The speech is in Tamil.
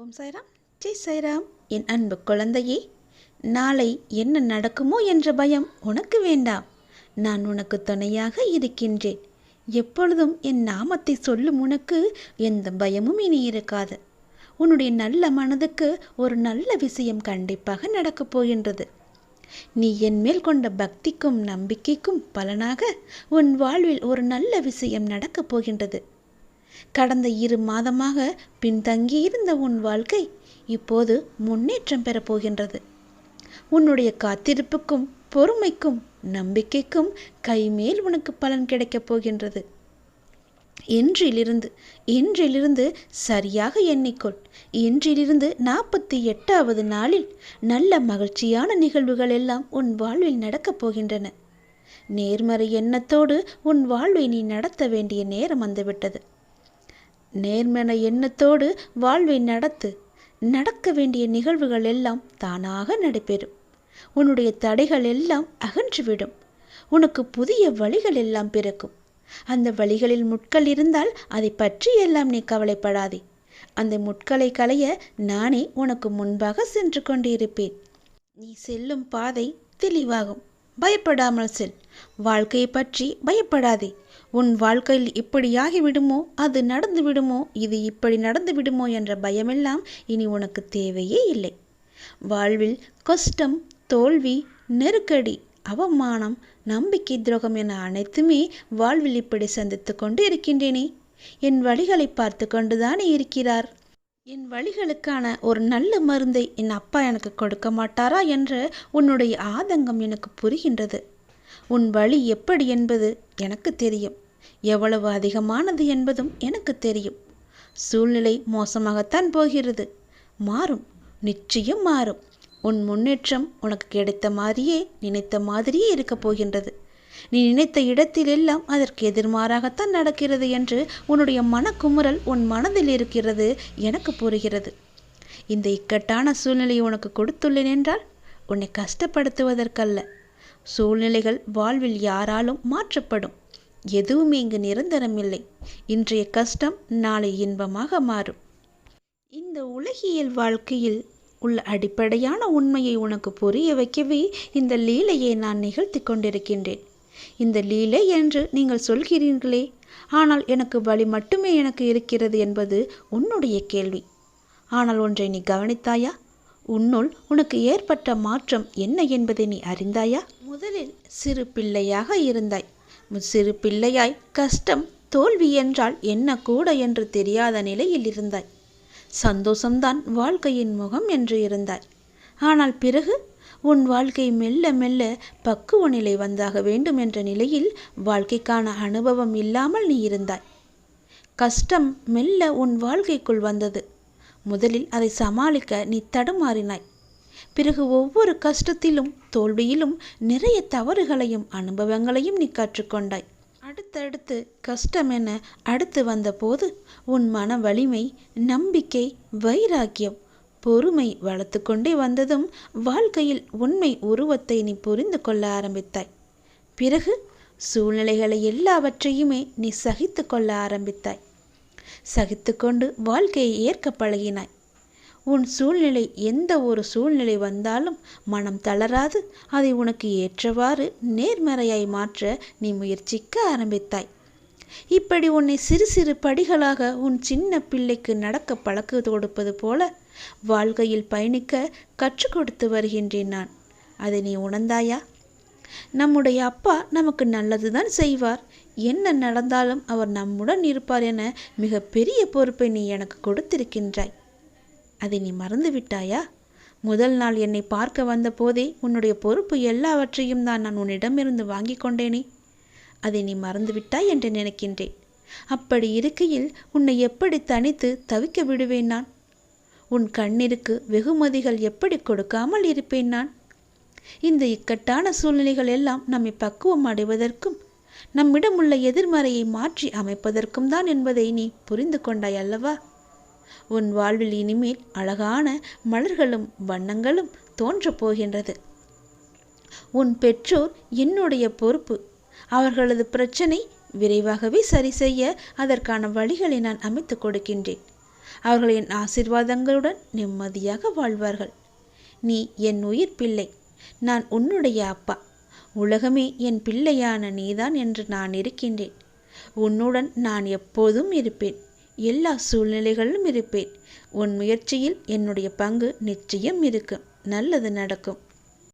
ஓம் சாய்ராம். ஜெய் சாய்ராம். என் அன்பு குழந்தையே நாளை என்ன நடக்குமோ என்ற பயம் உனக்கு வேண்டாம். நான் உனக்கு துணையாக இருக்கின்றேன். எப்பொழுதும் என் நாமத்தை சொல்லும் உனக்கு எந்த பயமும் இனி இருக்காது. உன்னுடைய நல்ல மனதுக்கு ஒரு நல்ல விஷயம் கண்டிப்பாக நடக்கப் போகின்றது. நீ என் மேல் கொண்ட பக்திக்கும் நம்பிக்கைக்கும் பலனாக உன் வாழ்வில் ஒரு நல்ல விஷயம் நடக்கப் போகின்றது. கடந்த இரு மாதமாக பின்தங்கியிருந்த உன் வாழ்க்கை இப்போது முன்னேற்றம் பெறப்போகின்றது உன்னுடைய காத்திருப்புக்கும் பொறுமைக்கும் நம்பிக்கைக்கும் கைமேல் உனக்கு பலன் கிடைக்கப் போகின்றது. இன்றிலிருந்து இன்றிலிருந்து சரியாக எண்ணிக்கொள். இன்றிலிருந்து நாற்பத்தி எட்டாவது நாளில் நல்ல மகிழ்ச்சியான நிகழ்வுகள் எல்லாம் உன் வாழ்வில் நடக்கப் போகின்றன. நேர்மறை எண்ணத்தோடு உன் வாழ்வை நீ நடத்த வேண்டிய நேரம் வந்துவிட்டது. நேர்மன எண்ணத்தோடு வாழ்வை நடத்து நடக்க வேண்டிய நிகழ்வுகள் எல்லாம் தானாக நடைபெறும். உன்னுடைய தடைகள் எல்லாம் அகன்றுவிடும். உனக்கு புதிய வழிகள் எல்லாம் பிறக்கும். அந்த வழிகளில் முட்கள் இருந்தால் அதை பற்றி எல்லாம் நீ கவலைப்படாதே. அந்த முட்களை களைய நானே உனக்கு முன்பாக சென்று கொண்டிருப்பேன். நீ செல்லும் பாதை தெளிவாகும். பயப்படாமல் செல். வாழ்க்கையை பற்றி பயப்படாதே. உன் வாழ்க்கையில் இப்படியாகி விடுமோ அது நடந்து விடுமோ இது இப்படி நடந்து விடுமோ என்ற பயமெல்லாம் இனி உனக்கு தேவையே இல்லை. வாழ்வில் கஷ்டம் தோல்வி நெருக்கடி அவமானம் நம்பிக்கை துரோகம் என அனைத்துமே வாழ்வில் இப்படி சந்தித்து கொண்டு இருக்கின்றேனே என் வழிகளை பார்த்து கொண்டுதானே இருக்கிறார்? என் வழிகளுக்கான ஒரு நல்ல மருந்தை என் அப்பா எனக்கு கொடுக்க மாட்டாரா என்ற உன்னுடைய ஆதங்கம் எனக்கு புரிகின்றது. உன் வழி எப்படி என்பது எனக்கு தெரியும். எவ்வளவு அதிகமானது என்பதும் எனக்கு தெரியும். சூழ்நிலை மோசமாகத்தான் போகிறது. மாறும். நிச்சயம் மாறும். உன் முன்னேற்றம் உனக்கு கிடைத்த மாதிரியே நினைத்த மாதிரியே இருக்கப் போகின்றது. நீ நினைத்த இடத்தில் எல்லாம் அதற்கு எதிர்மாறாகத்தான் நடக்கிறது என்று உன்னுடைய மனக்குமுறல் உன் மனதில் இருக்கிறது எனக்கு புரிகிறது. இந்த இக்கட்டான சூழ்நிலையை உனக்கு கொடுத்துள்ளேன் என்றால் உன்னை கஷ்டப்படுத்துவதற்கல்ல. சூழ்நிலைகள் வாழ்வில் யாராலும் மாற்றப்படும். எதுவுமே இங்கு நிரந்தரமில்லை. இன்றைய கஷ்டம் நாளை இன்பமாக மாறும். இந்த உலகியல் வாழ்க்கையில் உள்ள அடிப்படையான உண்மையை உனக்கு புரிய வைக்கவே இந்த லீலையை நான் நிகழ்த்தி கொண்டிருக்கின்றேன். இந்த லீலை என்று நீங்கள் சொல்கிறீர்களே. ஆனால் எனக்கு வழி மட்டுமே எனக்கு இருக்கிறது என்பது உன்னுடைய கேள்வி. ஆனால் ஒன்றை நீ கவனித்தாயா? உன்னுள் உனக்கு ஏற்பட்ட மாற்றம் என்ன என்பதை நீ அறிந்தாயா? முதலில் சிறு பிள்ளையாக இருந்தாய். சிறு பிள்ளையாய் கஷ்டம் தோல்வி என்றால் என்ன கூட என்று தெரியாத நிலையில் இருந்தாய். சந்தோஷம்தான் வாழ்க்கையின் முகம் என்று இருந்தாய். ஆனால் பிறகு உன் வாழ்க்கை மெல்ல மெல்ல பக்குவ நிலை வந்தாக வேண்டும் என்ற நிலையில் வாழ்க்கைக்கான அனுபவம் இல்லாமல் நீ இருந்தாய். கஷ்டம் மெல்ல உன் வாழ்க்கைக்குள் வந்தது. முதலில் அதை சமாளிக்க நீ தடுமாறினாய். பிறகு ஒவ்வொரு கஷ்டத்திலும் தோல்வியிலும் நிறைய தவறுகளையும் அனுபவங்களையும் நீ கற்றுக்கொண்டாய். அடுத்தடுத்து கஷ்டம் என அடுத்து வந்தபோது உன் மன வலிமை நம்பிக்கை வைராக்கியம் பொறுமை வளர்த்து கொண்டே வந்ததும் வாழ்க்கையில் உண்மை உருவத்தை நீ புரிந்து கொள்ள ஆரம்பித்தாய். பிறகு சூழ்நிலைகளை எல்லாவற்றையுமே நீ சகித்து கொள்ள ஆரம்பித்தாய். சகித்து கொண்டு வாழ்க்கையை ஏற்க பழகினாய். உன் சூழ்நிலை எந்த ஒரு சூழ்நிலை வந்தாலும் மனம் தளராது. அதை உனக்கு ஏற்றவாறு நேர்மறையாய் மாற்ற நீ முயற்சிக்க ஆரம்பித்தாய். இப்படி உன்னை சிறு சிறு படிகளாக உன் சின்ன பிள்ளைக்கு நடக்க பழக்க கொடுப்பது போல வாழ்க்கையில் பயணிக்க கற்றுக் கொடுத்து வருகின்றேன் நான். அதை நீ உணர்ந்தாயா? நம்முடைய அப்பா நமக்கு நல்லதுதான் செய்வார். என்ன நடந்தாலும் அவர் நம்முடன் இருப்பார் என மிக பெரிய பொறுப்பை நீ எனக்கு கொடுத்திருக்கின்றாய். அதை நீ மறந்து விட்டாயா? முதல் நாள் என்னை பார்க்க வந்த போதே உன்னுடைய பொறுப்பு எல்லாவற்றையும் தான் நான் உன்னிடமிருந்து வாங்கி கொண்டேனே. அதை நீ மறந்துவிட்டாய் என்று நினைக்கின்றேன். அப்படி இருக்கையில் உன்னை எப்படி தனித்து தவிக்க விடுவேன் நான்? உன் கண்ணிற்கு வெகுமதிகள் எப்படி கொடுக்காமல் இருப்பேன் நான்? இந்த இக்கட்டான சூழ்நிலைகள் எல்லாம் நம்மை பக்குவம் அடைவதற்கும் நம்மிடம் உள்ள எதிர்மறையை மாற்றி அமைப்பதற்கும் தான் என்பதை நீ புரிந்து கொண்டாய் அல்லவா? உன் வாழ்வில் இனிமேல் அழகான மலர்களும் வண்ணங்களும் தோன்றப் போகின்றது. உன் பெற்றோர் என்னுடைய பொறுப்பு அவர்களது பிரச்சனை விரைவாகவே சரி செய்ய அதற்கான வழிகளை நான் அமைத்து கொடுக்கின்றேன். அவர்கள் என் ஆசிர்வாதங்களுடன் நிம்மதியாக வாழ்வார்கள். நீ என் உயிர் பிள்ளை நான் உன்னுடைய அப்பா. உலகமே என் பிள்ளையான நீதான் என்று நான் இருக்கின்றேன். உன்னுடன் நான் எப்போதும் இருப்பேன். எல்லா சூழ்நிலைகளிலும் இருப்பேன். உன் முயற்சியில் என்னுடைய பங்கு நிச்சயம் இருக்கும். நல்லது நடக்கும்.